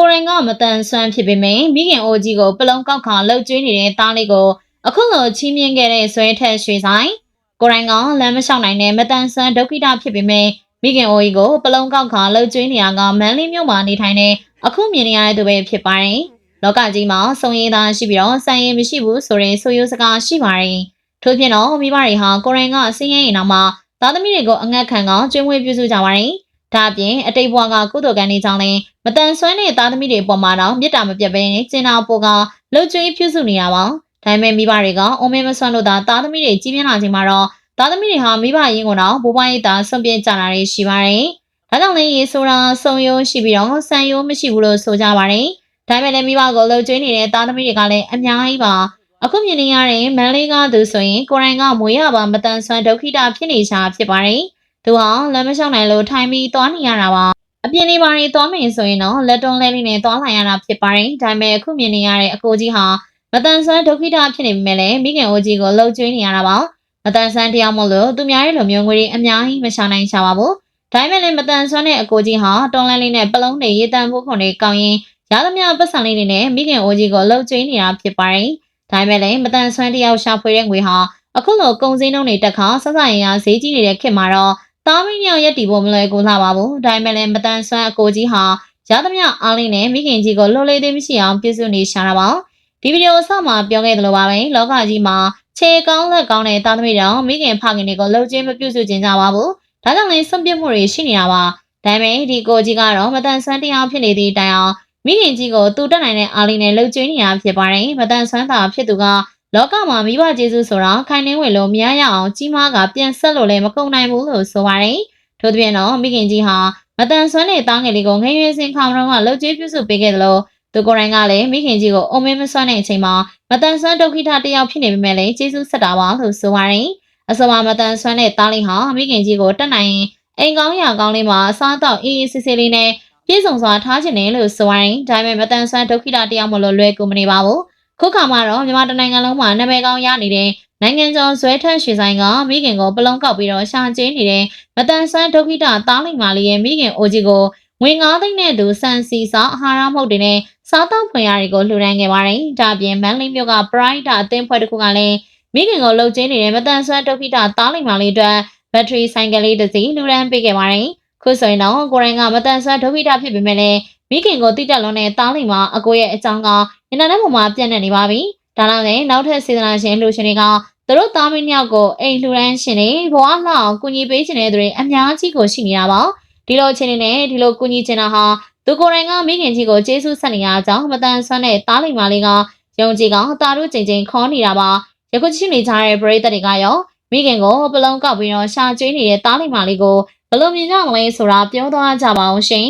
ကိုရိုင်းကမတန်ဆွမ်းဖြစ်ပေမယ့်မိခင်အိုကြီးကိုပလုံကောက်ခါလှုပ်ကျွေးနေတဲ့သားလေးကိုအခုလိုချီးမြှင့်ခဲ့တဲ့ဆွဲထက်ရွှေဆိုင်ကိုရိုင်းကလမ်းမလျှောက်နိုင်တဲ့မတန်ဆွမ်းဒုက္ခိတဖြစ်ပေမယ့်မိခင်အိုကြီးကိုပလုံကောက်ခါလှုပ်ကျွေးနေရကမန်းလေးမြို့မှာနေထိုင်တဲ့အခုမြင်နေရတဲ့သူပဲဖြစ်ပါတယ်လောကကြီးမှာစုံရည်သားရှိပြီးတော့စံရည်မရှိဘူးဆိုရင်ဆိုရိုးစကားရှိပါတယ်ထို့ပြင်တော့မိဘတွေဟာကိုရိုင်းကဆင်းရဲရင်တော့မှသားသမီးတွေကိုအငတ်ခံကကျွေးမွေးပြုစုကြပါတယ် ဒါအပြင်အတိတ်ဘဝကကုသိုလ်ကံတွေကြောင့်လည်းမတန်ဆွမ်းတဲ့သားသမီးတွေပေါ်မှာတော့မေတ္တာမပြတ်ဘဲနဲ့ကျင်နာပေါ်ကလှုပ်ကြွေးပြုစုနေရပါဒါပေမဲ့မိဘတွေကအုံမဲမဆွမ်းလို့သာသားသမီးတွေကြီးပြင်းလာချိန်မှာတော့သားသမီးတွေဟာမိဘရင်းကတော့ဘိုးဘွားရိပ်သာဆွန့်ပြစ်ကြတာတွေရှိပါတယ်ဒါကြောင့်လည်းရေဆိုတာစုံရိုးရှိပြီးတော့ဆန်ရိုးမရှိဘူးလို့ဆိုကြပါတယ်ဒါပေမဲ့လည်းမိဘကိုလှုပ်ကြွေးနေတဲ့သားသမီးတွေကလည်းအများကြီးပါအခုမြင်နေရတဲ့မန်လေးကားသူဆိုရင်ကိုရိုင်းကမွေးရပါမတန်ဆွမ်းဒုက္ခိတဖြစ်နေချာဖြစ်ပါတယ် သူဟာလမ်းမလျှောက်နိုင်လို့ထိုင်ပြီးသွားနေရတာပါအပြင်လေးပါတွေသွားမယ်ဆိုရင်တော့လက်တွန်းလဲလေးနဲ့သွားလာရတာဖြစ်ပါတယ်ဒါပေမဲ့အခုမြင်နေရတဲ့အကိုကြီးဟာမတန်ဆွမ်းဒုက္ခိတဖြစ်နေပေမဲ့လည်းမိခင်အိုကြီးကိုလှုပ်ကြွေးနေရတာပါမတန်ဆွမ်းတရားမို့လို့သူများရဲ့လိုမျိုးငွေတွေအများကြီးမရှာနိုင်ချပါဘူးဒါပေမဲ့လည်းမတန်ဆွမ်းတဲ့အကိုကြီးဟာတွန်းလန်းလေးနဲ့ပလုံးတွေရေတန်းဖို့ခွန်တွေကောင်းရင်ရသမျှပတ်စံလေးတွေနဲ့မိခင်အိုကြီးကိုလှုပ်ကြွေးနေတာဖြစ်ပါတယ်ဒါပေမဲ့လည်းမတန်ဆွမ်းတယောက်ရှာဖွေတဲ့ငွေဟာအခုလိုကုံစင်းနှုန်းတွေတက်ခါဆက်ဆံရင်အားဈေးကြီးနေတဲ့ခေတ်မှာတော့ သားမင်းညောင်ရက်တီဖို့မလွယ်ကူလှပါဘူးဒါပေမဲ့လည်းမတန်ဆွမ်းအကိုကြီးဟာရသမျှအားလေးနဲ့မိခင်ကြီးကိုလှုပ်လေးသေးမရှိအောင်ပြုစုနေရှာတာပါဒီဗီဒီယိုအစမှာပြောခဲ့သလိုပါပဲလောကကြီးမှာခြေကောင်းလက်ကောင်းတဲ့သားသမီးတောင်မိခင်ဖခင်တွေကိုလှုပ်ခြင်းမပြုစုခြင်းကြပါဘူးဒါကြောင့်လည်းဆွန့်ပစ်မှုတွေရှိနေတာပါဒါပေမဲ့ဒီကိုကြီးကတော့မတန်ဆွမ်းတရားဖြစ်နေသည့်တိုင်အောင်မိခင်ကြီးကိုသူတက်နိုင်တဲ့အားလေးနဲ့လှုပ်ကျွေးနေတာဖြစ်ပါတယ်မတန်ဆွမ်းတာဖြစ်သူက လောကမှာမိဘကျေးဇူးဆိုတာခိုင်နှင်းဝင်လို့မရရအောင်ကြီးမားကပြန်ဆက်လို့လည်းမကုန်နိုင်ဘူးလို့ဆိုပါတယ်ထို့ပြင်တော့မိခင်ကြီးဟာမတန်ဆွမ်းတဲ့တားငယ်လေးကိုငယ်ရွယ်စဉ်ခါမတော့ကလှုပ်ကျွေးပြုစုပေးခဲ့တယ်လို့သူကိုယ်တိုင်ကလည်းမိခင်ကြီးကိုအုံမင်းမဆွမ်းတဲ့အချိန်မှာမတန်ဆွမ်းဒုက္ခိတတယောက်ဖြစ်နေပေမဲ့လည်းကျေးဇူးဆက်တာပါလို့ဆိုပါတယ်အစမမတန်ဆွမ်းတဲ့တားလေးဟာမိခင်ကြီးကိုတက်နိုင်ရင်အိမ်ကောင်းရာကောင်းလေးမှာအစားတော့အေးအေးဆေးဆေးလေးနဲ့ပြည့်စုံစွာထားခြင်းနဲ့လို့ဆိုရင်ဒါပေမဲ့မတန်ဆွမ်းဒုက္ခိတတရားမလို့လွယ်ကူမနေပါဘူး ခုခါမှာတော့မြန်မာတနိုင်ငံလုံးမှာနာမည်ကောင်းရနေတဲ့နိုင်ငံကျော်ဇွဲထက်ရွှေဆိုင်ကမိခင်ကိုပလုံကောက်ပြီးတော့ရှာကျင်းနေတဲ့မတန်ဆွမ်းဒုက္ခိတသားလိမ္မာလေးရဲ့မိခင်အိုကြီးကိုငွေ9သိန်းနဲ့သူစံစီစာအာဟာရမဟုတ်တွေနဲ့စားတောက်ဖွယ်ရတွေကိုလှူဒန်းခဲ့ပါတယ်။ဒါပြင်မန်လေးမြို့က Pride အသင်းဖွဲ့တစ်ခုကလည်းမိခင်ကိုလှုပ်ကျင်းနေတဲ့မတန်ဆွမ်းဒုက္ခိတသားလိမ္မာလေးအတွက်ဘက်ထရီဆိုင်ကလေးတစ်စီးလှူဒန်းပေးခဲ့ပါတယ်။ခုဆိုရင်တော့ကိုရိုင်းကမတန်ဆွမ်းဒုက္ခိတဖြစ်ပေမဲ့လည်းမိခင်ကိုတိတက်လွန်တဲ့သားလိမ္မာအကိုရဲ့အကြောင်းက အင်တာနက်ပေါ်မှာပြန့်နှံ့နေပါပြီ။ဒါနောက်လည်းနောက်ထပ်စေတနာရှင်လူရှင်တွေကသူတို့သားမင်းယောက်ကိုအိမ်လှူဒန်းရှင်တွေဘဝလှအောင်ကူညီပေးခြင်းတဲ့သူတွေအများကြီးကိုရှိနေတာပါဒီလိုချင်းနေနဲ့ဒီလိုကူညီချင်တာဟာသူကိုယ်တိုင်ကမိခင်ကြီးကိုကျေးဇူးဆက်နေရကြောင်းမတန်ဆွမ်းတဲ့သားလိမ္မာလေးကယုံကြည်ကောင်တာတို့ချိန်ချိန်ခေါ်နေတာပါယခုချင်းနေကြတဲ့ပရိသတ်တွေကရောမိခင်ကိုပလုံးကောက်ပြီးတော့ရှာကျွေးနေတဲ့သားလိမ္မာလေးကိုဘယ်လိုမြင်ကြမလဲဆိုတာပြောသွားကြပါအောင်ရှင်